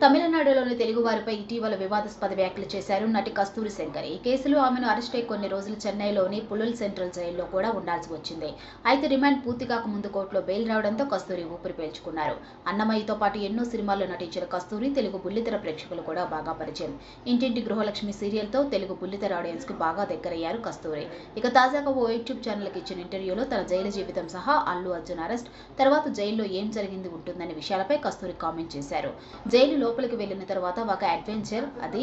తమిళనాడులోని తెలుగు వారిపై ఇటీవల వివాదాస్పద వ్యాఖ్యలు చేశారు నటి కస్తూరి శంకర్. ఈ కేసులో ఆమెను అరెస్ట్ అయి కొన్ని రోజులు చెన్నైలోని పులుల్ సెంట్రల్ జైల్లో కూడా ఉండాల్సి వచ్చింది. అయితే రిమాండ్ పూర్తి కాకముందు కోర్టులో బెయిల్ రావడంతో కస్తూరి ఊపిరి పీల్చుకున్నారు. అన్నమయ్యతో పాటు ఎన్నో సినిమాల్లో నటించిన కస్తూరి తెలుగు బుల్లితెర ప్రేక్షకులు కూడా బాగా పరిచయం. ఇంటింటి గృహలక్ష్మి సీరియల్తో తెలుగు బుల్లితెర ఆడియన్స్కు బాగా దగ్గరయ్యారు కస్తూరి. ఇక తాజాగా ఓ యూట్యూబ్ ఛానల్కి ఇచ్చిన ఇంటర్వ్యూలో తన జైలు జీవితం సహా అల్లు అర్జున్ అరెస్ట్ తర్వాత జైల్లో ఏం జరిగింది ఉంటుందనే విషయాలపై కస్తూరి కామెంట్ చేశారు. జైలులో లోపలికి వెళ్ళిన తర్వాత ఒక అడ్వెంచర్ అది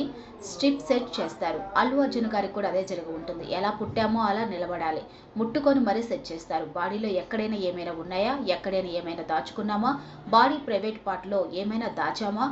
స్ట్రిప్ సెట్ చేస్తారు. అల్లు అర్జున్ గారికి కూడా అదే జరిగి ఉంటుంది. ఎలా పుట్టామో అలా నిలబడాలి. ముట్టుకొని మరీ సెట్ చేస్తారు. బాడీలో ఎక్కడైనా ఏమైనా ఉన్నాయా? ఎక్కడైనా ఏమైనా దాచుకున్నామా? బాడీ ప్రైవేట్ పార్ట్లో ఏమైనా దాచామా?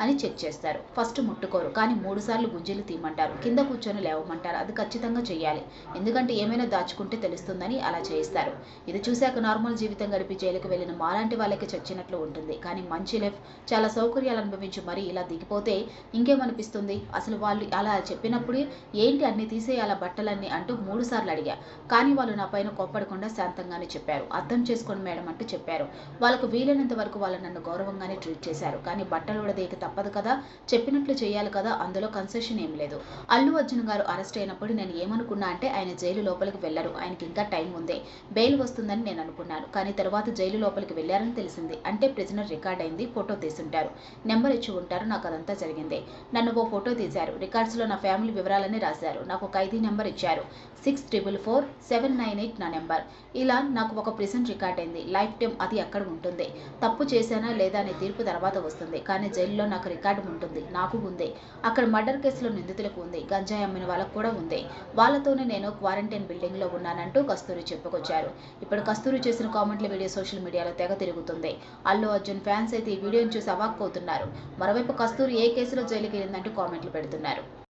అని చెక్ చేస్తారు. ఫస్ట్ ముట్టుకోరు. కానీ మూడు సార్లు తీయమంటారు. కింద కూర్చొని లేవమంటారు. అది ఖచ్చితంగా చేయాలి ఎందుకంటే ఏమైనా దాచుకుంటే తెలుస్తుందని అలా చేయిస్తారు. ఇది చూశాక నార్మల్ జీవితం గడిపి జైలుకు వెళ్ళిన మాలాంటి వాళ్ళకి చచ్చినట్లు ఉంటుంది. కానీ మంచి లైఫ్ చాలా సౌకర్యాలు అనుభవించి మరీ ఇలా దిగిపోతే ఇంకేమనిపిస్తుంది? అసలు వాళ్ళు అలా చెప్పినప్పుడు ఏంటి అన్ని తీసేయాల బట్టలన్నీ అంటూ మూడు సార్లు అడిగా. కానీ వాళ్ళు నా పైన కోప్పడకుండా శాంతంగానే చెప్పారు. అర్థం చేసుకోండి మేడం అంటూ చెప్పారు. వాళ్ళకు వీలైనంత వరకు వాళ్ళు నన్ను గౌరవంగానే ట్రీట్ చేశారు. కానీ బట్టలు ఉడదేకి తప్పదు కదా? చెప్పినట్లు చేయాలి కదా? అందులో కన్సెషన్ ఏం లేదు. అల్లు అర్జున్ గారు అరెస్ట్ అయినప్పుడు నేను ఏమనుకున్నా అంటే ఆయన జైలు లోపలికి వెళ్ళరు ఆయనకి ఇంకా టైం ఉంది. బెయిల్ వస్తుందని నేను అనుకున్నాను. కానీ తర్వాత జైలు లోపలికి వెళ్ళారని తెలిసింది. అంటే ప్రిజనర్ రికార్డ్ అయింది. ఫోటో తీసుంటారు. నెంబర్ ఇచ్చి ఉంటారు. నాకు అదంతా జరిగింది. నన్ను ఓ ఫోటో తీశారు. రికార్డ్స్లో నా ఫ్యామిలీ వివరాలన్నీ రాశారు. నాకు ఖైదీ నెంబర్ ఇచ్చారు. Six triple four seven nine eight నా నెంబర్. ఇలా నాకు ఒక ప్రిజన్ రికార్డ్ అయింది. లైఫ్ టైం అది అక్కడ ఉంటుంది. తప్పు చేశానా లేదా అనే తీర్పు తర్వాత వస్తుంది. కానీ జైల్లో నాకు రికార్డు ఉంటుంది. నాకు ఉంది. అక్కడ మర్డర్ కేసులో నిందితులకు ఉంది. గంజాయి అమ్మిన వాళ్ళకు కూడా ఉంది. వాళ్ళతోనే నేను క్వారంటైన్ బిల్డింగ్లో ఉన్నానంటూ కస్తూరి చెప్పుకొచ్చారు. ఇప్పుడు కస్తూరి చేసిన కామెంట్ల వీడియో సోషల్ మీడియాలో తెగ తిరుగుతుంది. అల్లు అర్జున్ ఫ్యాన్స్ అయితే ఈ వీడియోని చూసి అవాక్కవుతున్నారు. మరోవైపు కస్తూరి ఏ కేసులో జైలుకి వెళ్ళిందంటూ కామెంట్లు పెడుతున్నారు.